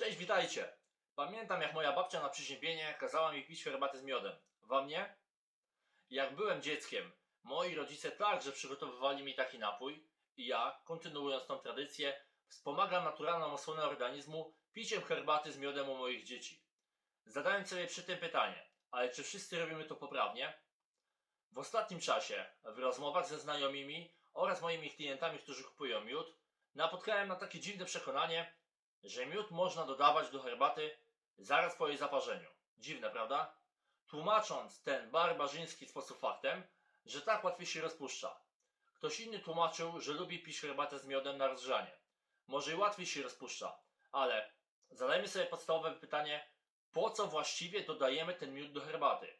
Cześć, witajcie. Pamiętam jak moja babcia na przeziębienie kazała mi pić herbatę z miodem. Wam nie? Jak byłem dzieckiem, moi rodzice także przygotowywali mi taki napój i ja, kontynuując tą tradycję, wspomagam naturalną osłonę organizmu piciem herbaty z miodem u moich dzieci. Zadałem sobie przy tym pytanie, ale czy wszyscy robimy to poprawnie? W ostatnim czasie, w rozmowach ze znajomymi oraz moimi klientami, którzy kupują miód, napotkałem na takie dziwne przekonanie, że miód można dodawać do herbaty zaraz po jej zaparzeniu. Dziwne, prawda? Tłumacząc ten barbarzyński sposób faktem, że tak łatwiej się rozpuszcza. Ktoś inny tłumaczył, że lubi pić herbatę z miodem na rozgrzanie. Może i łatwiej się rozpuszcza, ale zadajmy sobie podstawowe pytanie, po co właściwie dodajemy ten miód do herbaty?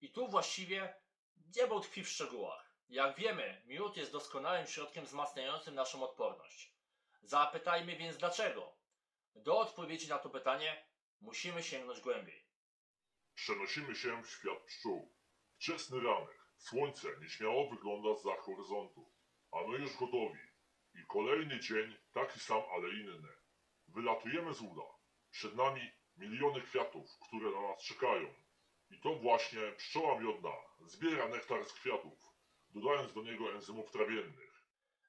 I tu właściwie diabeł tkwi w szczegółach. Jak wiemy, miód jest doskonałym środkiem wzmacniającym naszą odporność. Zapytajmy więc dlaczego. Do odpowiedzi na to pytanie musimy sięgnąć głębiej. Przenosimy się w świat pszczół. Wczesny ranek. Słońce nieśmiało wygląda za horyzontu. A my już gotowi. I kolejny dzień, taki sam, ale inny. Wylatujemy z ula. Przed nami miliony kwiatów, które na nas czekają. I to właśnie pszczoła miodna zbiera nektar z kwiatów, dodając do niego enzymów trawiennych.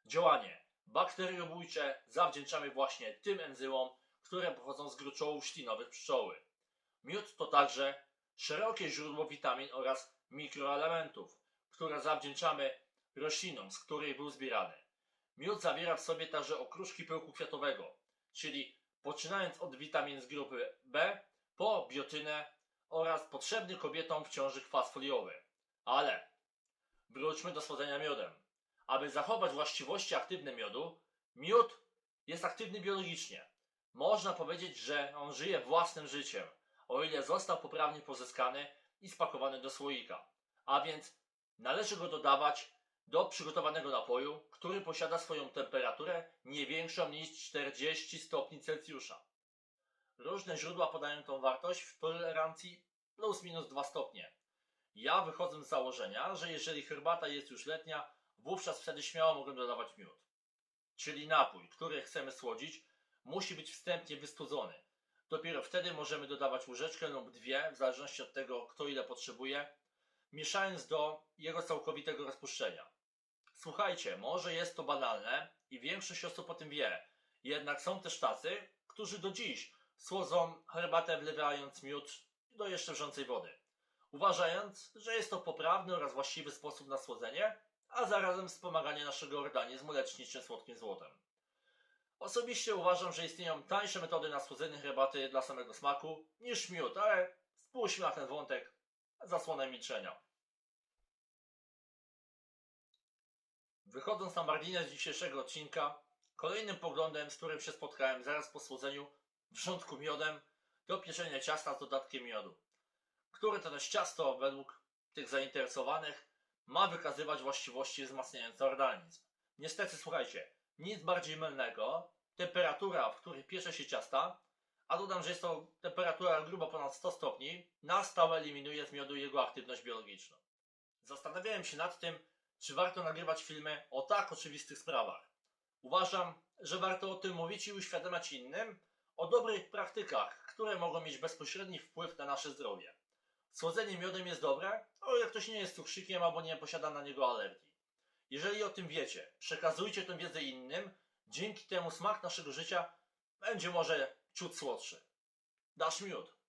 Działanie bakteriobójcze zawdzięczamy właśnie tym enzymom, które pochodzą z gruczołów ślinowych pszczoły. Miód to także szerokie źródło witamin oraz mikroelementów, które zawdzięczamy roślinom, z której był zbierany. Miód zawiera w sobie także okruszki pyłku kwiatowego, czyli poczynając od witamin z grupy B po biotynę oraz potrzebny kobietom w ciąży kwas foliowy. Ale wróćmy do słodzenia miodem. Aby zachować właściwości aktywne miodu, miód jest aktywny biologicznie. Można powiedzieć, że on żyje własnym życiem, o ile został poprawnie pozyskany i spakowany do słoika. A więc należy go dodawać do przygotowanego napoju, który posiada swoją temperaturę nie większą niż 40 stopni Celsjusza. Różne źródła podają tą wartość w tolerancji plus minus 2 stopnie. Ja wychodzę z założenia, że jeżeli herbata jest już letnia, wówczas wtedy śmiało mogę dodawać miód. Czyli napój, który chcemy słodzić, musi być wstępnie wystudzony. Dopiero wtedy możemy dodawać łyżeczkę lub dwie, w zależności od tego, kto ile potrzebuje, mieszając do jego całkowitego rozpuszczenia. Słuchajcie, może jest to banalne i większość osób o tym wie, jednak są też tacy, którzy do dziś słodzą herbatę wlewając miód do jeszcze wrzącej wody, uważając, że jest to poprawny oraz właściwy sposób na słodzenie, a zarazem wspomaganie naszego organizmu leczniczym słodkim złotem. Osobiście uważam, że istnieją tańsze metody na słodzenie herbaty dla samego smaku niż miód, ale spójrzmy na ten wątek zasłonę milczenia. Wychodząc na margines dzisiejszego odcinka, kolejnym poglądem, z którym się spotkałem zaraz po słodzeniu wrzątku miodem, to pieczenie ciasta z dodatkiem miodu, które to też ciasto według tych zainteresowanych ma wykazywać właściwości wzmacniające organizm. Niestety, słuchajcie, nic bardziej mylnego, temperatura, w której piecze się ciasta, a dodam, że jest to temperatura grubo ponad 100 stopni, na stałe eliminuje z miodu jego aktywność biologiczną. Zastanawiałem się nad tym, czy warto nagrywać filmy o tak oczywistych sprawach. Uważam, że warto o tym mówić i uświadamiać innym o dobrych praktykach, które mogą mieć bezpośredni wpływ na nasze zdrowie. Słodzenie miodem jest dobre, o ile ktoś nie jest cukrzykiem albo nie posiada na niego alergii. Jeżeli o tym wiecie, przekazujcie tę wiedzę innym, dzięki temu smak naszego życia będzie może ciut słodszy. Dasz miód.